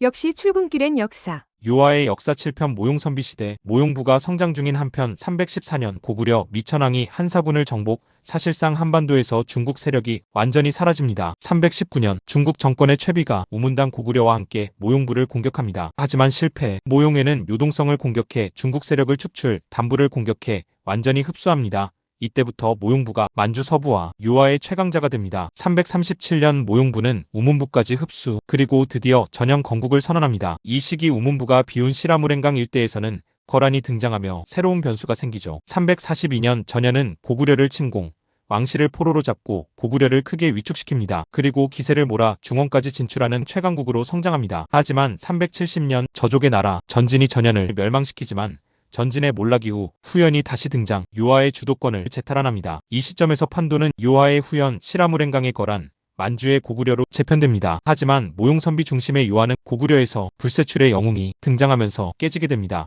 역시 출근길엔 역사. 요하의 역사 7편 모용선비 시대 모용부가 성장 중인 한편 314년 고구려 미천왕이 한사군을 정복 사실상 한반도에서 중국 세력이 완전히 사라집니다. 319년 중국 정권의 최비가 우문당 고구려와 함께 모용부를 공격합니다. 하지만 실패 모용에는 요동성을 공격해 중국 세력을 축출 담부를 공격해 완전히 흡수합니다. 이때부터 모용부가 만주 서부와 요하의 최강자가 됩니다. 337년 모용부는 우문부까지 흡수, 그리고 드디어 전형 건국을 선언합니다. 이 시기 우문부가 비운 시라무랭강 일대에서는 거란이 등장하며 새로운 변수가 생기죠. 342년 전야는 고구려를 침공, 왕실을 포로로 잡고 고구려를 크게 위축시킵니다. 그리고 기세를 몰아 중원까지 진출하는 최강국으로 성장합니다. 하지만 370년 저족의 나라 전진이 전야를 멸망시키지만 전진의 몰락 이후 후연이 다시 등장 요하의 주도권을 재탈환합니다. 이 시점에서 판도는 요하의 후연 시라무랭강의 거란 만주의 고구려로 재편됩니다. 하지만 모용선비 중심의 요하는 고구려에서 불세출의 영웅이 등장하면서 깨지게 됩니다.